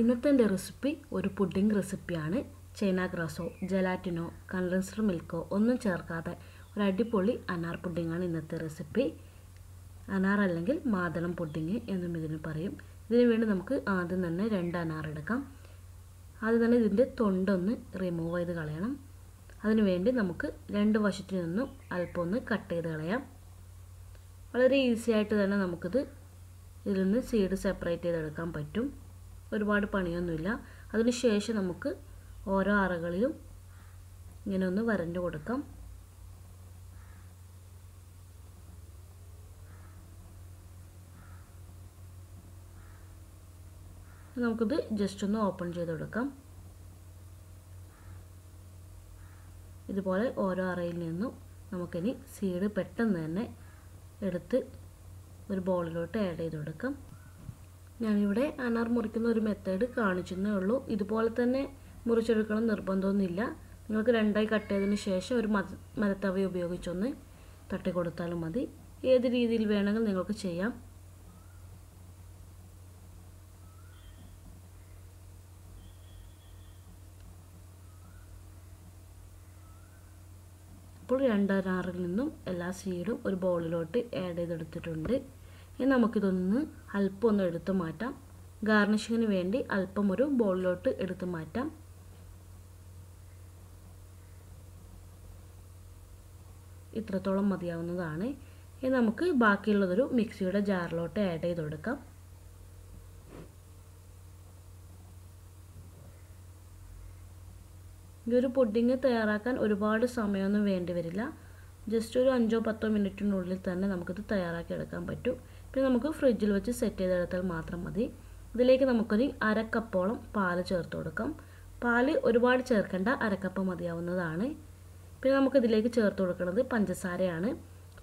ഇന്നത്തെ എന്റെ റെസിപ്പി ഒരു പുഡിംഗ് റെസിപ്പിയാണ് ചൈന ഗ്രാസോ ജലാറ്റിനോ കണ്ടൻസ്ഡ് മിൽക്കോ ഒന്നും ചേർക്കാതെ ഒരു അടിപൊളി അനാർ പുഡിങ്ങാണ് ഇന്നത്തെ റെസിപ്പി അനാർ അല്ലെങ്കിൽ മാതളം പുഡിങ് എന്നും ഇതിന് പറയും. ഇതിനു വേണ്ടി നമുക്ക് ആദ്യം തന്നെ രണ്ട് അനാർ എടുക്കാം. ആദ്യം തന്നെ ഇതിന്റെ തൊണ്ടൊന്ന് റിമൂവ് ചെയ്ത് കളയണം. അതിനു വേണ്ടി നമുക്ക് രണ്ട് വശത്തിൽ നിന്നും അല്പം ഒന്ന് കട്ട് ചെയ്ത് കളയാം. വളരെ ഈസി ആയിട്ട് തന്നെ നമുക്കിത് ഇതിൽ നിന്ന് സീഡ് സെപ്പറേറ്റ് ചെയ്തെടുക്കാൻ പറ്റും. ഒരുപാട് പണിയൊന്നുമില്ല. അതിനുശേഷം നമുക്ക് ഓരോ അറകളിലും ഇങ്ങനെ ഒന്ന് വരഞ്ഞു കൊടുക്കാം. നമുക്കിത് ജസ്റ്റ് ഒന്ന് ഓപ്പൺ ചെയ്ത് കൊടുക്കാം. ഇതുപോലെ ഓരോ അറയിൽ നിന്നും നമുക്കിനി സീഡ് പെട്ടെന്ന് തന്നെ എടുത്ത് ഒരു ബോളിലോട്ട് ആഡ് ചെയ്ത് കൊടുക്കാം. ഞാനിവിടെ അനാർ മുറിക്കുന്ന ഒരു മെത്തേഡ് കാണിച്ചെന്നേ ഉള്ളൂ. ഇതുപോലെ തന്നെ മുറിച്ചെടുക്കണം നിർബന്ധമൊന്നുമില്ല. നിങ്ങൾക്ക് രണ്ടായി കട്ട് ചെയ്തതിന് ശേഷം ഒരു മത മരത്തവ ഉപയോഗിച്ചൊന്ന് തട്ടി കൊടുത്താലും മതി. ഏത് രീതിയിൽ വേണമെങ്കിൽ നിങ്ങൾക്ക് ചെയ്യാം. ഇപ്പോൾ രണ്ടനാറിൽ നിന്നും എല്ലാ സീഡും ഒരു ബൗളിലോട്ട് ആഡ് ചെയ്തെടുത്തിട്ടുണ്ട്. ഇനി നമുക്കിതൊന്ന് അല്പം ഒന്ന് എടുത്ത് മാറ്റാം. ഗാർണിഷിങ്ങിന് വേണ്ടി അല്പം ഒരു ബോളിലോട്ട് എടുത്ത് മാറ്റാം. ഇത്രത്തോളം മതിയാവുന്നതാണ്. ഇനി നമുക്ക് ബാക്കിയുള്ളതൊരു മിക്സിയുടെ ജാറിലോട്ട് ആഡ് ചെയ്ത് കൊടുക്കാം. ഈ ഒരു പുഡിങ് തയ്യാറാക്കാൻ ഒരുപാട് സമയമൊന്നും വേണ്ടി വരില്ല. ജസ്റ്റ് ഒരു അഞ്ചോ പത്തോ മിനിറ്റിനുള്ളിൽ തന്നെ നമുക്കിത് തയ്യാറാക്കി എടുക്കാൻ പറ്റും. പിന്നെ നമുക്ക് ഫ്രിഡ്ജിൽ വെച്ച് സെറ്റ് ചെയ്തെടുത്താൽ മാത്രം മതി. ഇതിലേക്ക് നമുക്കൊരു അരക്കപ്പോളം പാൽ ചേർത്ത് കൊടുക്കാം. പാൽ ഒരുപാട് ചേർക്കേണ്ട അരക്കപ്പ് മതിയാവുന്നതാണ്. പിന്നെ നമുക്കിതിലേക്ക് ചേർത്ത് കൊടുക്കുന്നത് പഞ്ചസാരയാണ്.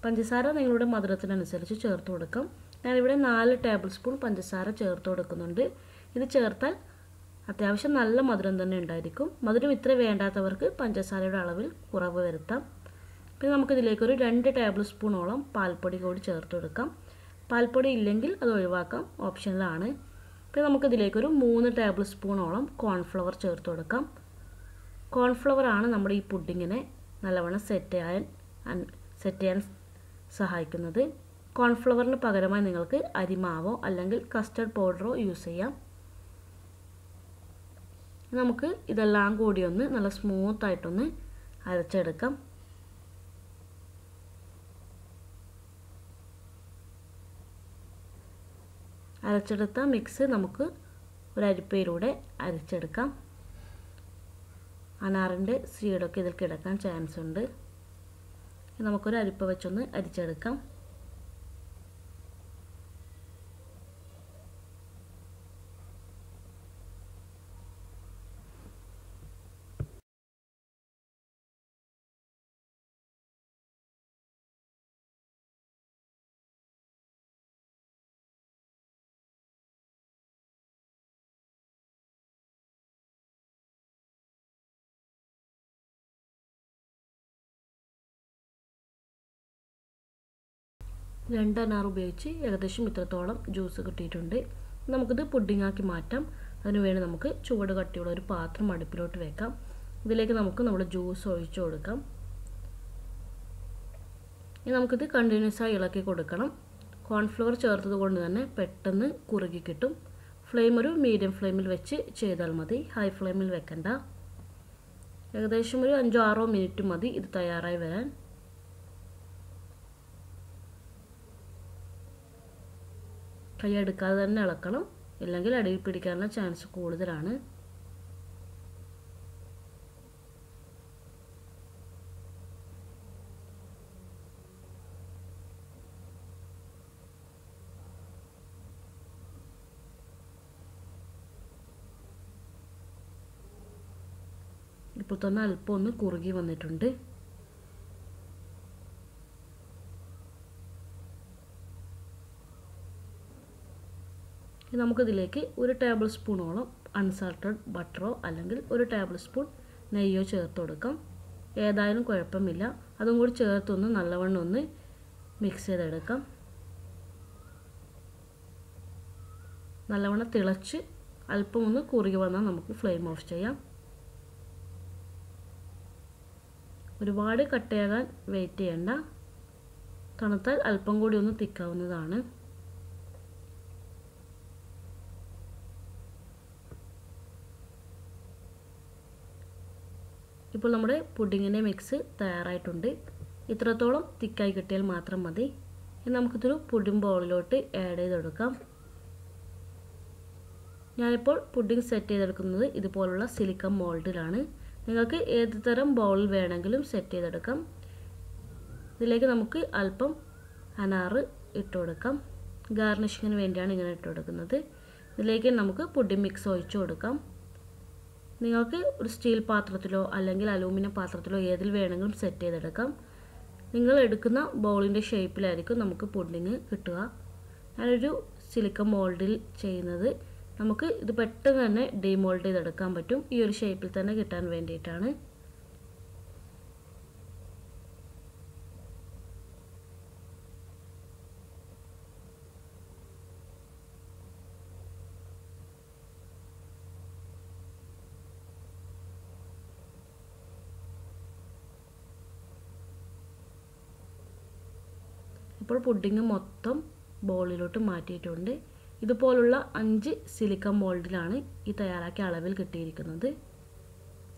പഞ്ചസാര നിങ്ങളുടെ മധുരത്തിനനുസരിച്ച് ചേർത്ത് കൊടുക്കാം. ഞാനിവിടെ നാല് ടേബിൾ സ്പൂൺ പഞ്ചസാര ചേർത്ത് കൊടുക്കുന്നുണ്ട്. ഇത് ചേർത്താൽ അത്യാവശ്യം നല്ല മധുരം തന്നെ ഉണ്ടായിരിക്കും. മധുരം ഇത്ര വേണ്ടാത്തവർക്ക് പഞ്ചസാരയുടെ അളവിൽ കുറവ് വരുത്താം. പിന്നെ നമുക്കിതിലേക്കൊരു രണ്ട് ടേബിൾ സ്പൂണോളം പാൽപ്പൊടി കൂടി ചേർത്ത് കൊടുക്കാം. പാൽപ്പൊടി ഇല്ലെങ്കിൽ അത് ഒഴിവാക്കാം. ഓപ്ഷനിലാണ്. പിന്നെ നമുക്കിതിലേക്കൊരു മൂന്ന് ടേബിൾ സ്പൂണോളം കോൺഫ്ലവർ ചേർത്ത് കൊടുക്കാം. കോൺഫ്ലവറാണ് നമ്മുടെ ഈ പുഡിങ്ങിനെ നല്ലവണ്ണം സെറ്റ് ചെയ്യാൻ സെറ്റ് ചെയ്യാൻ സഹായിക്കുന്നത്. കോൺഫ്ലവറിന് പകരമായി നിങ്ങൾക്ക് അരിമാവോ അല്ലെങ്കിൽ കസ്റ്റർഡ് പൗഡറോ യൂസ് ചെയ്യാം. നമുക്ക് ഇതെല്ലാം കൂടി ഒന്ന് നല്ല സ്മൂത്തായിട്ടൊന്ന് അരച്ചെടുക്കാം. അരച്ചെടുത്ത മിക്സ് നമുക്ക് ഒരു അരിപ്പയിലൂടെ അരച്ചെടുക്കാം. അനാറിന്റെ സീഡൊക്കെ ഇതിൽ കിടക്കാൻ ചാൻസ് ഉണ്ട്. നമുക്കൊരു അരിപ്പ വെച്ചൊന്ന് അരിച്ചെടുക്കാം. രണ്ട് അനാർ ഉപയോഗിച്ച് ഏകദേശം ഇത്രത്തോളം ജ്യൂസ് കിട്ടിയിട്ടുണ്ട്. നമുക്കിത് പുഡിങ്ങാക്കി മാറ്റാം. അതിനുവേണ്ടി നമുക്ക് ചുവട് കട്ടിയുള്ള ഒരു പാത്രം അടുപ്പിലോട്ട് വെക്കാം. ഇതിലേക്ക് നമുക്ക് നമ്മുടെ ജ്യൂസ് ഒഴിച്ചു കൊടുക്കാം. ഇനി നമുക്കിത് കണ്ടിന്യൂസ് ആയി ഇളക്കി കൊടുക്കണം. കോൺഫ്ലവർ ചേർത്തത് കൊണ്ട് തന്നെ പെട്ടെന്ന് കുറുകി കിട്ടും. ഫ്ലെയിം ഒരു മീഡിയം ഫ്ലെയിമിൽ വെച്ച് ചെയ്താൽ മതി. ഹൈ ഫ്ലെയിമിൽ വെക്കണ്ട. ഏകദേശം ഒരു അഞ്ചോ ആറോ മിനിറ്റ് മതി ഇത് തയ്യാറായി വരാൻ. കൈ എടുക്കാതെ തന്നെ ഇളക്കണം ഇല്ലെങ്കിൽ അടിയിൽ പിടിക്കാനുള്ള ചാൻസ് കൂടുതലാണ്. ഇപ്പോൾ തന്നെ അല്പം ഒന്ന് കുറുകി വന്നിട്ടുണ്ട്. നമുക്കിതിലേക്ക് ഒരു ടേബിൾ സ്പൂണോളം അൺസാൾട്ടഡ് ബട്ടറോ അല്ലെങ്കിൽ ഒരു ടേബിൾ സ്പൂൺ നെയ്യോ ചേർത്ത് കൊടുക്കാം. ഏതായാലും കുഴപ്പമില്ല. അതും കൂടി ചേർത്തൊന്ന് നല്ലവണ്ണം ഒന്ന് മിക്സ് ചെയ്തെടുക്കാം. നല്ലവണ്ണം തിളച്ച് അല്പം ഒന്ന് കുറുകി വന്നാൽ നമുക്ക് ഫ്ലെയിം ഓഫ് ചെയ്യാം. ഒരുപാട് കട്ടയാകാൻ വെയിറ്റ് ചെയ്യണ്ട. തണുത്താൽ അല്പം കൂടി ഒന്ന് തിക്കാവുന്നതാണ്. ഇപ്പോൾ നമ്മുടെ പുഡിങ്ങിന്റെ മിക്സ് തയ്യാറായിട്ടുണ്ട്. ഇത്രത്തോളം തിക്കായി കിട്ടിയാൽ മാത്രം മതി. ഇനി നമുക്കിതൊരു പുഡിംഗ് ബൗളിലോട്ട് ആഡ് ചെയ്തെടുക്കാം. ഞാനിപ്പോൾ പുഡിംഗ് സെറ്റ് ചെയ്തെടുക്കുന്നത് ഇതുപോലുള്ള സിലിക്കൺ മോൾഡിലാണ് നിങ്ങൾക്ക് ഏത് തരം ബൗൾ വേണമെങ്കിലും സെറ്റ് ചെയ്തെടുക്കാം. ഇതിലേക്ക് നമുക്ക് അല്പം അനാറ് ഇട്ട് കൊടുക്കാം. ഗാർണിഷിങ്ങിന് വേണ്ടിയാണ് ഇങ്ങനെ ഇട്ട് കൊടുക്കുന്നത്. ഇതിലേക്ക് നമുക്ക് പുഡിംഗ് മിക്സ് ഒഴിച്ചു കൊടുക്കാം. നിങ്ങൾക്ക് ഒരു സ്റ്റീൽ പാത്രത്തിലോ അല്ലെങ്കിൽ അലൂമിനിയം പാത്രത്തിലോ ഏതിൽ വേണമെങ്കിലും സെറ്റ് ചെയ്തെടുക്കാം. നിങ്ങൾ എടുക്കുന്ന ബൗളിന്റെ ഷേപ്പിലായിരിക്കും നമുക്ക് പുഡിങ് കിട്ടുക. ഞാനൊരു സിലിക്കൺ മോൾഡിൽ ചെയ്യുന്നത് നമുക്ക് ഇത് പെട്ടെന്ന് തന്നെ ഡീമോൾഡ് ചെയ്തെടുക്കാൻ പറ്റും. ഈ ഒരു ഷേപ്പിൽ തന്നെ കിട്ടാൻ വേണ്ടിയിട്ടാണ്. ഇപ്പോൾ പുഡിങ് മൊത്തം ബോളിലോട്ട് മാറ്റിയിട്ടുണ്ട്. ഇതുപോലുള്ള അഞ്ച് സിലിക്കൺ മോൾഡിലാണ് ഈ തയ്യാറാക്കിയ അളവിൽ കിട്ടിയിരിക്കുന്നത്.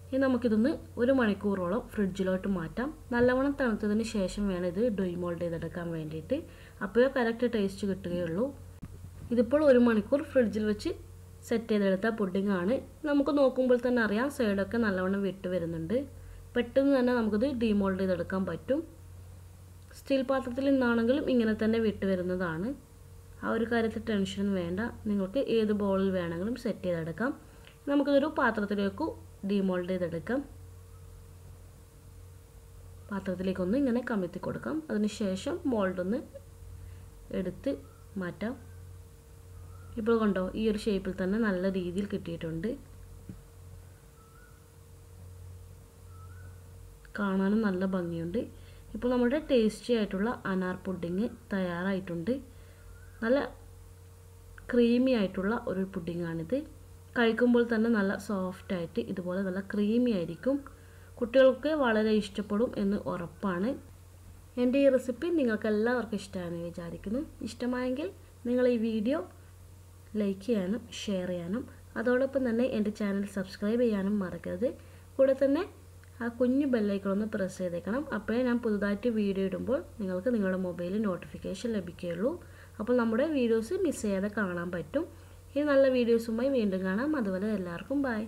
ഇനി നമുക്കിതൊന്ന് ഒരു മണിക്കൂറോളം ഫ്രിഡ്ജിലോട്ട് മാറ്റാം. നല്ലവണ്ണം തണുത്തതിന് ശേഷം വേണം ഇത് ഡൊയ് മോൾഡ് ചെയ്തെടുക്കാൻ വേണ്ടിയിട്ട്. അപ്പോഴേ കറക്റ്റ് ടേസ്റ്റ് കിട്ടുകയുള്ളൂ. ഇതിപ്പോൾ ഒരു മണിക്കൂർ ഫ്രിഡ്ജിൽ വെച്ച് സെറ്റ് ചെയ്തെടുത്ത പുഡിംഗ് ആണ് നമുക്ക് നോക്കുമ്പോൾ തന്നെ അറിയാം സൈഡൊക്കെ നല്ലവണ്ണം വിട്ട് വരുന്നുണ്ട്. പെട്ടെന്ന് തന്നെ നമുക്കിത് ഡീമോൾഡ് ചെയ്തെടുക്കാൻ പറ്റും. സ്റ്റീൽ പാത്രത്തിൽ നിന്നാണെങ്കിലും ഇങ്ങനെ തന്നെ വിട്ട് വരുന്നതാണ്. ആ ഒരു കാര്യത്തിൽ ടെൻഷൻ വേണ്ട. നിങ്ങൾക്ക് ഏത് ബോളിൽ വേണമെങ്കിലും സെറ്റ് ചെയ്തെടുക്കാം. നമുക്കിതൊരു പാത്രത്തിലേക്ക് ഡിമോൾഡ് ചെയ്തെടുക്കാം. പാത്രത്തിലേക്കൊന്ന് ഇങ്ങനെ കമിഴ്ത്തി കൊടുക്കാം. അതിനുശേഷം മോൾഡൊന്ന് എടുത്ത് മാറ്റാം. ഇപ്പോൾ കണ്ടോ ഈ ഒരു ഷേപ്പിൽ തന്നെ നല്ല രീതിയിൽ കിട്ടിയിട്ടുണ്ട്. കാണാനും നല്ല ഭംഗിയുണ്ട്. ഇപ്പോൾ നമ്മുടെ ടേസ്റ്റി ആയിട്ടുള്ള അനാർ പുഡിങ് തയ്യാറായിട്ടുണ്ട്. നല്ല ക്രീമി ആയിട്ടുള്ള ഒരു പുഡിങ്ങാണിത് കഴിക്കുമ്പോൾ തന്നെ നല്ല സോഫ്റ്റ് ആയിട്ട് ഇതുപോലെ നല്ല ക്രീമി ആയിരിക്കും. കുട്ടികൾക്ക് വളരെ ഇഷ്ടപ്പെടും എന്ന് ഉറപ്പാണ്. എന്റെ ഈ റെസിപ്പി നിങ്ങൾക്ക് എല്ലാവർക്കും ഇഷ്ടമാണെന്ന് വിചാരിക്കുന്നു. ഇഷ്ടമായെങ്കിൽ നിങ്ങൾ ഈ വീഡിയോ ലൈക്ക് ചെയ്യാനും ഷെയർ ചെയ്യാനും അതോടൊപ്പം തന്നെ എന്റെ ചാനൽ സബ്സ്ക്രൈബ് ചെയ്യാനും മറക്കരുത്. കൂടെ തന്നെ ആ കുഞ്ഞു ബെല്ലൈക്കണൊന്ന് പ്രസ് ചെയ്തേക്കണം. അപ്പോഴേ ഞാൻ പുതുതായിട്ട് വീഡിയോ ഇടുമ്പോൾ നിങ്ങൾക്ക് നിങ്ങളുടെ മൊബൈലിൽ നോട്ടിഫിക്കേഷൻ ലഭിക്കുകയുള്ളൂ. അപ്പോൾ നമ്മുടെ വീഡിയോസ് മിസ് ചെയ്യാതെ കാണാൻ പറ്റും. ഈ നല്ല വീഡിയോസുമായി വീണ്ടും കാണാം. അതുപോലെ എല്ലാവർക്കും ബൈ